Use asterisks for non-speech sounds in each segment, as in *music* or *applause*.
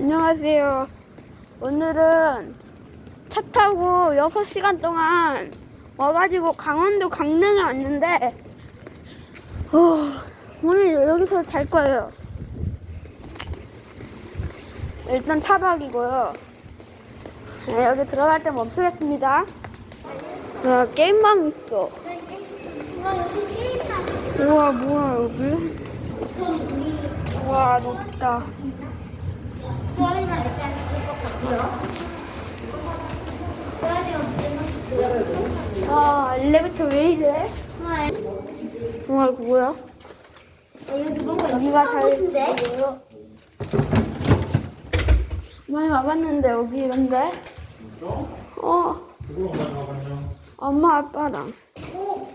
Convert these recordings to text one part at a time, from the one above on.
안녕하세요. 오늘은 차 타고 6시간 동안 와가지고 강원도 강릉에 왔는데, 어, 오늘 여기서 잘 거예요. 일단 차박이고요. 네, 여기 들어갈 때 멈추겠습니다. 야, 게임방 있어. 와 여기 게임만 우와, 뭐야, 여기? 와, 높다. 같고요. 아, 엘리베이터 왜 이래? 우와, 이거 뭐야? 여기 뭔가 여기가 잘? 보여요. 많이 와봤는데 여기 이런데? 어, 누구랑 많이 가봤냐? 엄마 아빠랑 오,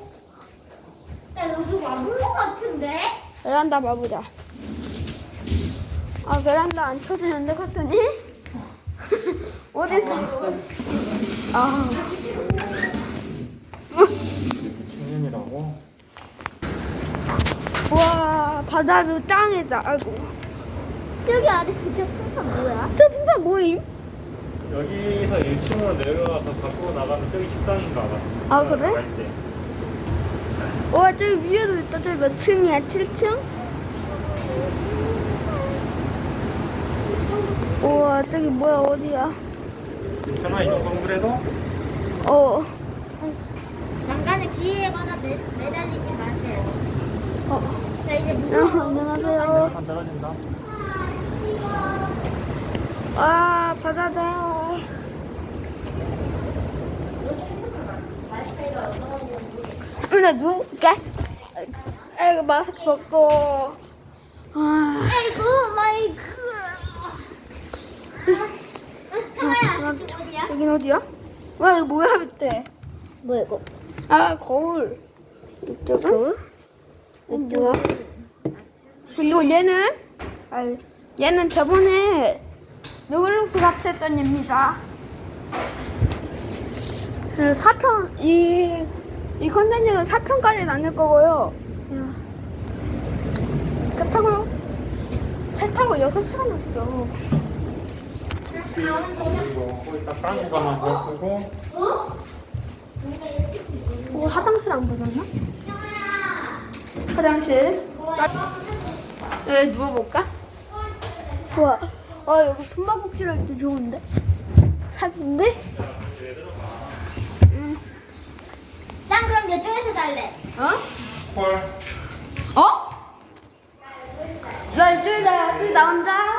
나 여기 와본 것 같은데? 베란다 봐보자. 아 베란다 안 쳐지는데 커튼이? 어디서 있어? 아, 청년이라고? 우와 바다 뷰 짱이다. 아이고. 저기 아래 진짜 풍선 뭐야? 저 풍선 뭐임? 여기서 1층으로 내려가서 밖으로 나가면 저기 식당인가 봐. 아, 그래? 갈 때. 와 저기 위에도 있다. 저기 몇 층이야? 7층? 우 와 저기 뭐야 어디야? 괜찮아 이 정도는 그래도? 어. 난간에 기회에 가서 매, 매달리지 마세요. 어. 나 이제 어, 무서워. 안녕하세요. 안 떨어진다. 아 바다다. 나 누울게. 아이고 마스크 벗고. 아. 아이고 마이크. 형아야 어디야? 여긴 어디야? 와 이거 뭐야 밑에? 뭐야 이거? 아 거울. 이쪽은? 거울? 뭐야? 그리고 얘는? 아 얘는 저번에 누글룩스 같이 했던 얘입니다. 그 4편 이, 이 컨텐츠는 4편까지 나눌 거고요. 그렇다고요. 새 타고 6시간 왔어. 그리고 거기 딱 다른 가만 더 보고 어, 화장실 안 보셨나? 화장실. 여기 누워볼까? 우와. 아, 여기 숨바꼭질 할 때 좋은데? 사기인데? 응. 난 그럼 이쪽에서 잘래. 어? 헐 어? 나 이쪽에 가야지, 나 혼자.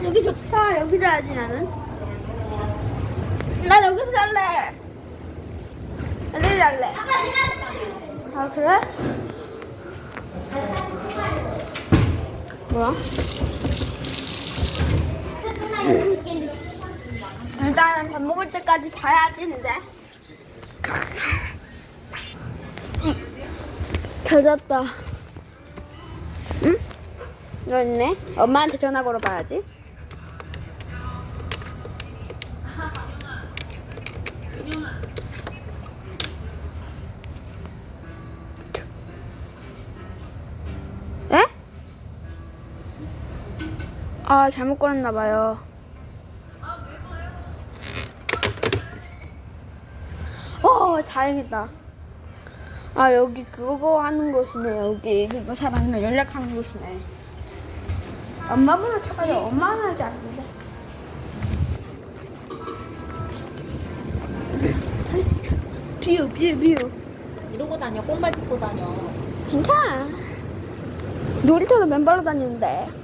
와, 여기 좋다. 여기 자야지, 나는. 나 여기서 잘래. 여기 잘래. 아, 그래? 뭐야? 일단은 밥 먹을 때까지 자야지, 근데. 잘 잤다. 응? 너 있네? 엄마한테 전화 걸어봐야지. 아, 잘못 걸었나봐요. 어, 다행이다. 아, 여기 그거 하는 곳이네, 여기. 그거 사람이랑 연락하는 곳이네. 엄마 번호 쳐가지고 엄마는 하지 않는데. 뷰, 뷰, 뷰. 이러고 다녀 꽁발 딛고 다녀 괜찮아. 놀이터도 맨발로 다니는데.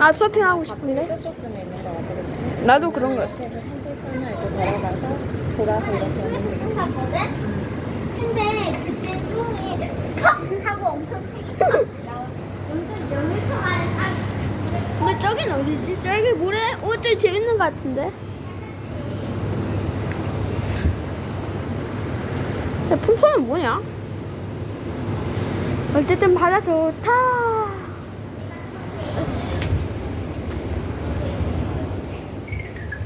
아, 서핑하고 싶은데? 저쪽쯤에 있는 거 같아 그치? 나도 그런 거. 옆에서 산책하면 이렇게 걸어가서 돌아서 이렇게 오는 총거 갔거든? 근데 그때 총이 팍 하고 엄청 크게 나와. 딱 근데 저긴 어디지? 저기 모래? 오, 저기 재밌는 거 같은데? 근데 풍선은 뭐냐? 어쨌든 바다 좋다.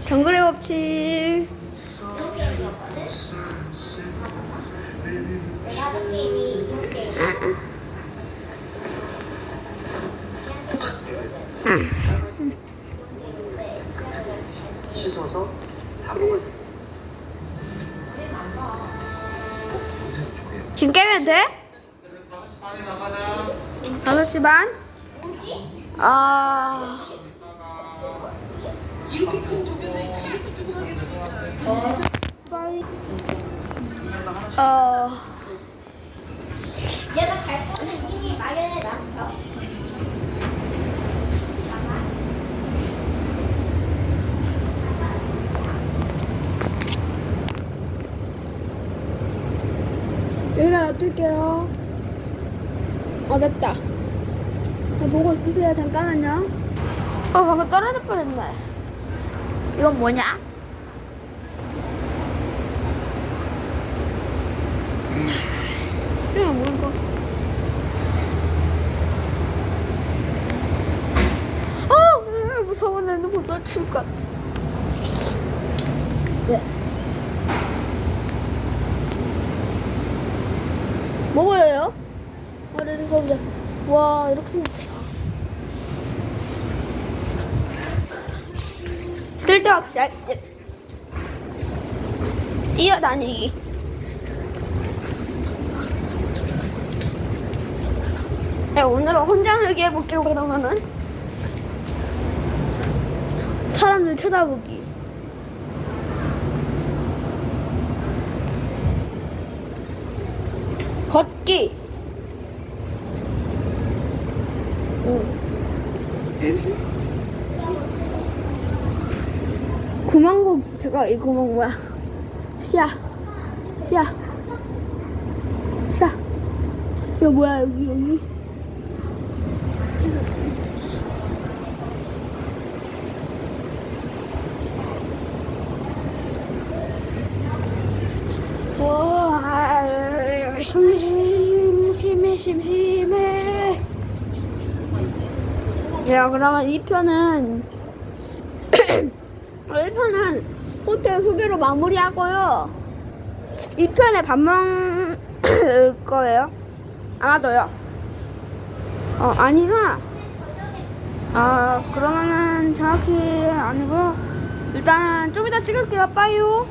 정글의 법칙. 씻어서 다봉을 지금 깨면 돼? 5시 반? 아해요. 지금 깨면 돼? 5시 반에 나가자. 5시 반? 뭐지? 아. 빠이. 어. 내가 잘 거는 이미 마련해 놨어. 여기다 놔둘게요. 어, 됐다. 아, 보고 있으세요. 잠깐만요. 어, 방금 떨어질 뻔했네. 이건 뭐냐? 제가 모르는 거. 어, 무서워. 내 눈물 맞출 것 같아. 네. 뭐 보여요? 아, 네, 보자. 와, 이렇게 생겼다. 쓸데없이 알지? 뛰어다니기. 야, 오늘은 혼자 놀기 해볼게요, 그러면은. 사람들 쳐다보기. 걷기. 구멍고 제가 이 구멍 뭐야? 시야, 시야, 시야. 이거 뭐야 여기 여기? 와, 심심해 심심해. 야, 그러면 2편은 1편은 *coughs* 호텔 소개로 마무리하고요. 2편에 밥 먹을 *coughs* 거예요. 아마도요. 어, 아니나. 아, 그러면은 정확히 아니고 일단 좀 이따 찍을게요. 빠이요.